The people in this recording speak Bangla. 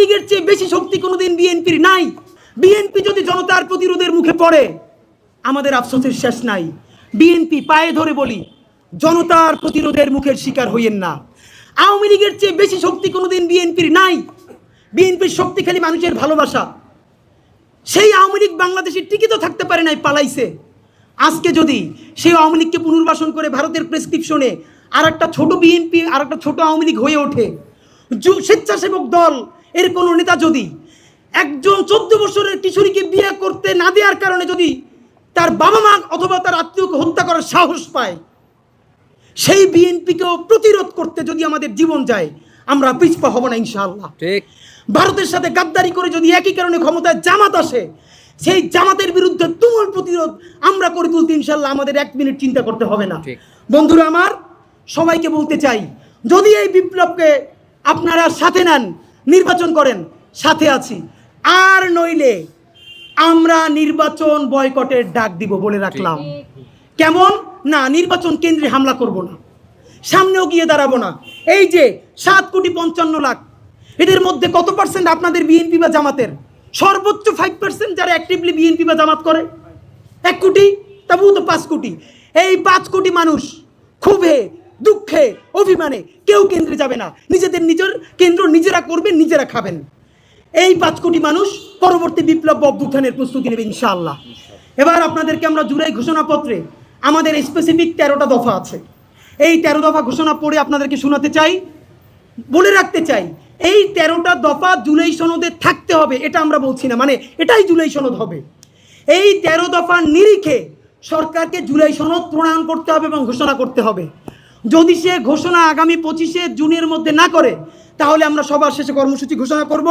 লীগের চেয়ে বেশি শক্তি কোনোদিন বিএনপির নাই। বিএনপি যদি জনতার প্রতিরোধের মুখে পড়ে, আমাদের আফসোসের শেষ নাই। বিএনপি পায়ে ধরে বলি, জনতার প্রতিরোধের মুখের শিকার হইয়েন না। আওয়ামী লীগের চেয়ে বেশি শক্তি কোনোদিন বিএনপির নাই। বিএনপির শক্তি খালি মানুষের ভালোবাসা। সেই আওয়ামী লীগ বাংলাদেশে টিকিত থাকতে পারে নাই, পালাইছে। আজকে যদি সেই আওয়ামী লীগকে পুনর্বাসন করে ভারতের প্রেসক্রিপশনে আর একটা ছোট বিএনপি আর একটা ছোট আওয়ামী লীগ হয়ে ওঠে স্বেচ্ছাসেবক দল এর কোনো নেতা যদি একজন চোদ্দ বছরের কিশোরীকে বিয়ে করতে না দেওয়ার কারণে যদি তার বাবা মা অথবা তার আত্মীয়কে হত্যা করার সাহস পায় সেই বিএনপিকেও প্রতিরোধ করতে যদি আমাদের জীবন যায় আমরা পিছপা হব না ইনশাআল্লাহ। ঠিক। ভারতের সাথে গাদ্দারি করে যদি একই কারণে ক্ষমতায় জামাত আসে সেই জামাতের বিরুদ্ধে তুমুল প্রতিরোধ আমরা করে তুলতে ইনশাল্লাহ আমাদের এক মিনিট চিন্তা করতে হবে না। বন্ধুরা আমার সবাইকে বলতে চাই যদি এই বিপ্লবকে আপনারা সাথে নেন নির্বাচন করেন সাথে আছি। আর নইলে আমরা নির্বাচন বয়কটের ডাক দিব বলে রাখলাম। কেমন? না নির্বাচন কেন্দ্রে হামলা করব না। সামনেও গিয়ে দাঁড়াবো না। এই যে সাত কোটি পঞ্চান্ন লাখ এদের মধ্যে কত পার্সেন্ট আপনাদের বিএনপি বা জামাতের? সর্বোচ্চ ফাইভ পার্সেন্ট যারা অ্যাক্টিভলি বিএনপি বা জামাত করে। এক কোটি? তবুও তো পাঁচ কোটি। এই পাঁচ কোটি মানুষ ক্ষোভে দুঃখে, অভিমানে কেউ কেন্দ্রে যাবে না। নিজেদের নিজের কেন্দ্র নিজেরা করবেন নিজেরা খাবেন। এই পাঁচ কোটি মানুষ পরবর্তী বিপ্লব অভ্যুত্থানের প্রস্তুতি নেবে, ইনশাআল্লাহ। এবার আপনাদেরকে আমরা জুলাই ঘোষণাপত্রে আমাদের স্পেসিফিক তেরোটা দফা আছে। এই তেরো দফা ঘোষণা পড়ে আপনাদেরকে শোনাতে চাই, বলে রাখতে চাই, এই তেরোটা দফা জুলাই সনদে থাকতে হবে, এটা আমরা বলছি না। মানে এটাই জুলাই সনদ হবে। এই তেরো দফার নিরিখে সরকারকে জুলাই সনদ প্রণয়ন করতে হবে এবং ঘোষণা করতে হবে। যদি সে ঘোষণা আগামী পঁচিশে জুনের মধ্যে না করে, তাহলে আমরা সবার শেষে কর্মসূচি ঘোষণা করব।